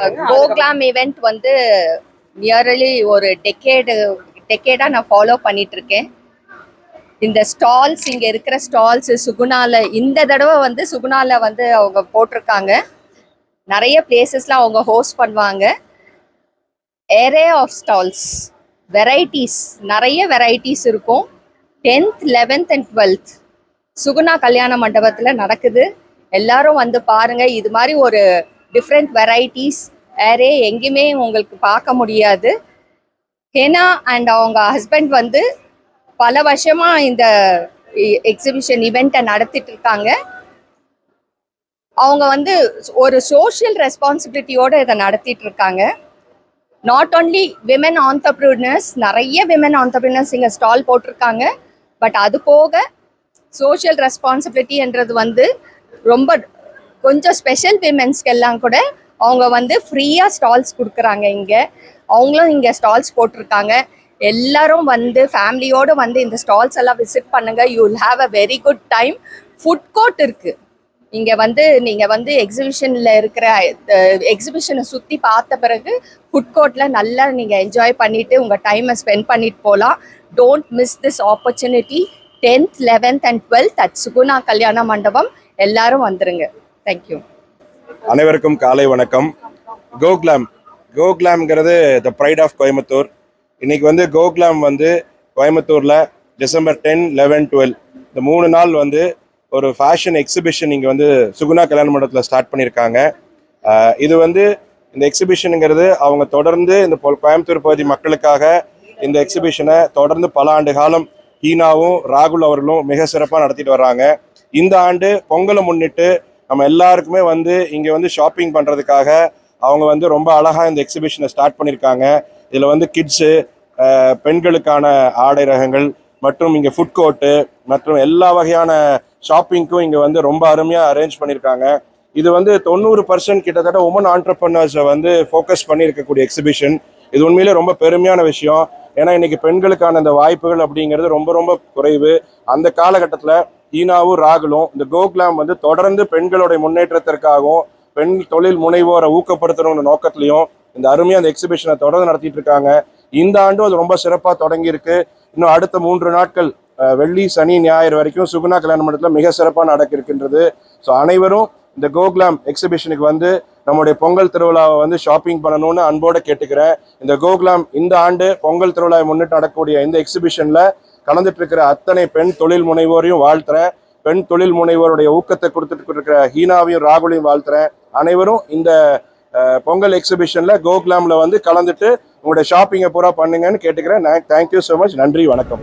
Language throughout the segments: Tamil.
கோக்லாம் ஈவெண்ட் வந்து நியர்லி ஒரு டெக்கேடு டெக்கேடாக நான் ஃபாலோ பண்ணிட்டுருக்கேன். இந்த ஸ்டால்ஸ் இங்கே இருக்கிற ஸ்டால்ஸ் சுகுணால இந்த தடவை வந்து சுகுணால வந்து அவங்க போட்டிருக்காங்க. நிறைய பிளேசஸ்லாம் அவங்க ஹோஸ்ட் பண்ணுவாங்க. ஏரே ஆஃப் ஸ்டால்ஸ் வெரைட்டிஸ் நிறைய வெரைட்டிஸ் இருக்கும். Tenth eleventh and twelfth Suguna Kalyana மண்டபத்தில் நடக்குது. எல்லாரும் வந்து பாருங்க இது மாதிரி ஒரு டிஃப்ரெண்ட் வெரைட்டிஸ் வேறே எங்கேயுமே உங்களுக்கு பார்க்க முடியாது. ஹெனா அண்ட் அவங்க ஹஸ்பண்ட் வந்து பல வருஷமாக இந்த எக்ஸிபிஷன் இவெண்ட்டை நடத்திட்டு இருக்காங்க. அவங்க வந்து ஒரு சோஷியல் ரெஸ்பான்சிபிலிட்டியோடு இதை நடத்திட்டு இருக்காங்க. நாட் ஓன்லி விமன் ஆண்டர்பிரினர்ஸ் நிறைய விமன் ஆண்டர்பிரினர்ஸ் இங்கே ஸ்டால் போட்டிருக்காங்க. பட் அது போக சோஷியல் ரெஸ்பான்சிபிலிட்டின்றது வந்து ரொம்ப கொஞ்சம் ஸ்பெஷல் விமென்ஸ்க்கு எல்லாம் கூட அவங்க வந்து ஃப்ரீயாக ஸ்டால்ஸ் கொடுக்குறாங்க இங்கே. அவங்களும் இங்கே ஸ்டால்ஸ் போட்டிருக்காங்க. எல்லாரும் வந்து ஃபேமிலியோடு வந்து இந்த ஸ்டால்ஸ் எல்லாம் விசிட் பண்ணுங்க. You will have a very good time food court இருக்குது இங்கே வந்து நீங்கள் வந்து எக்ஸிபிஷனில் இருக்கிற எக்ஸிபிஷனை சுற்றி பார்த்த பிறகு ஃபுட் கோர்ட்டில் நல்லா நீங்கள் என்ஜாய் பண்ணிவிட்டு உங்கள் டைமை ஸ்பெண்ட் பண்ணிட்டு போகலாம் don't miss this opportunity tenth eleventh and twelfth at Suguna Kalyana Mandapam எல்லாரும் வந்துருங்க. தேங்க்யூ அனைவருக்கும் காலை வணக்கம். கோக்லாம் கோக்லாம்ங்கிறது த ப்ரைட் ஆஃப் கோயம்புத்தூர் இன்னைக்கு வந்து கோக்லாம் வந்து கோயம்புத்தூரில் டிசம்பர் டென் லெவன் டுவெல் இந்த மூணு நாள் வந்து ஒரு ஃபேஷன் எக்ஸிபிஷன் இங்கே வந்து சுகுணா கல்யாண மண்டபத்தில் ஸ்டார்ட் பண்ணியிருக்காங்க. இது வந்து இந்த எக்ஸிபிஷனுங்கிறது அவங்க தொடர்ந்து இந்த கோயம்புத்தூர் பகுதி மக்களுக்காக இந்த எக்ஸிபிஷனை தொடர்ந்து பல ஆண்டு காலம் ஹீனாவும் ராகுல் அவர்களும் மிக சிறப்பாக நடத்திட்டு வர்றாங்க. இந்த ஆண்டு பொங்கலை முன்னிட்டு நம்ம எல்லாருக்குமே வந்து இங்கே வந்து ஷாப்பிங் பண்ணுறதுக்காக அவங்க வந்து ரொம்ப அழகாக இந்த எக்ஸிபிஷனை ஸ்டார்ட் பண்ணியிருக்காங்க இதில் வந்து கிட்ஸு பெண்களுக்கான ஆடை ரகங்கள் மற்றும் இங்கே ஃபுட் கோர்ட்டு மற்றும் எல்லா வகையான ஷாப்பிங்க்கும் இங்கே வந்து ரொம்ப அருமையாக அரேஞ்ச் பண்ணியிருக்காங்க இது வந்து தொண்ணூறு பர்சன்ட் கிட்டத்தட்ட உமன் ஆண்டர்பிரினர்ஸை வந்து ஃபோக்கஸ் பண்ணியிருக்கக்கூடிய எக்ஸிபிஷன் இது உண்மையிலே ரொம்ப பெருமையான விஷயம். ஏன்னா இன்னைக்கு பெண்களுக்கான இந்த வாய்ப்புகள் அப்படிங்கிறது ரொம்ப ரொம்ப குறைவு. அந்த காலகட்டத்தில் ஈனாவும் ராகுலும் இந்த கோகுலாம் வந்து தொடர்ந்து பெண்களுடைய முன்னேற்றத்திற்காகவும் பெண் தொழில் முனைவோரை ஊக்கப்படுத்தணும்னு நோக்கத்திலையும் இந்த அருமையாக அந்த எக்ஸிபிஷனை தொடர்ந்து நடத்திட்டு இருக்காங்க. இந்த ஆண்டும் அது ரொம்ப சிறப்பாக தொடங்கியிருக்கு. இன்னும் அடுத்த மூன்று நாட்கள் வெள்ளி சனி ஞாயிறு வரைக்கும் சுகுணா கல்யாண மண்டலத்தில் மிக சிறப்பாக நடக்க இருக்கின்றது ஸோ அனைவரும் இந்த கோகுலாம் எக்ஸிபிஷனுக்கு வந்து நம்முடைய பொங்கல் திருவிழாவை வந்து ஷாப்பிங் பண்ணணும்னு அன்போடு கேட்டுக்கிறேன். இந்த கோகுலாம் இந்த ஆண்டு பொங்கல் திருவிழாவை முன்னிட்டு நடக்கக்கூடிய இந்த எக்ஸிபிஷனில் கலந்துட்டு இருக்கிற அத்தனை பெண் தொழில் முனைவோரையும் வாழ்த்துறேன். பெண் தொழில் முனைவோருடைய ஊக்கத்தை கொடுத்துட்டு இருக்கிற ஹீனாவையும் ராகுலையும் வாழ்த்துறேன். அனைவரும் இந்த பொங்கல் எக்ஸிபிஷன்ல கோகுலாம்ல வந்து கலந்துட்டு உங்களுடைய ஷாப்பிங்கை பூரா பண்ணுங்கன்னு கேட்டுக்கிறேன். தேங்க்யூ ஸோ மச் நன்றி வணக்கம்.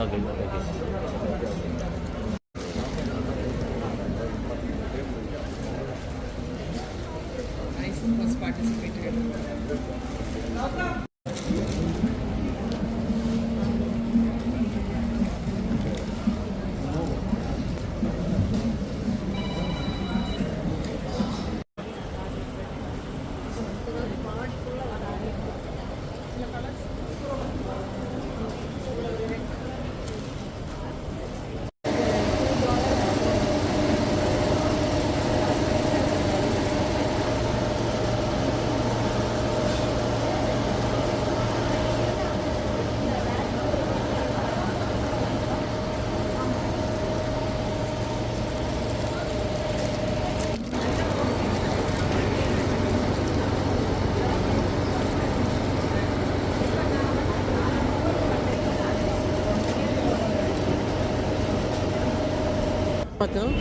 Okay, okay. Nice first participate. பார்க்கலாம்.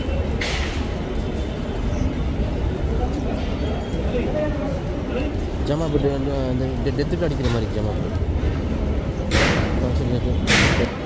ஜமா பெட் அந்த டெத்துட்டு அடிக்கிற மாதிரி ஜமா பெட்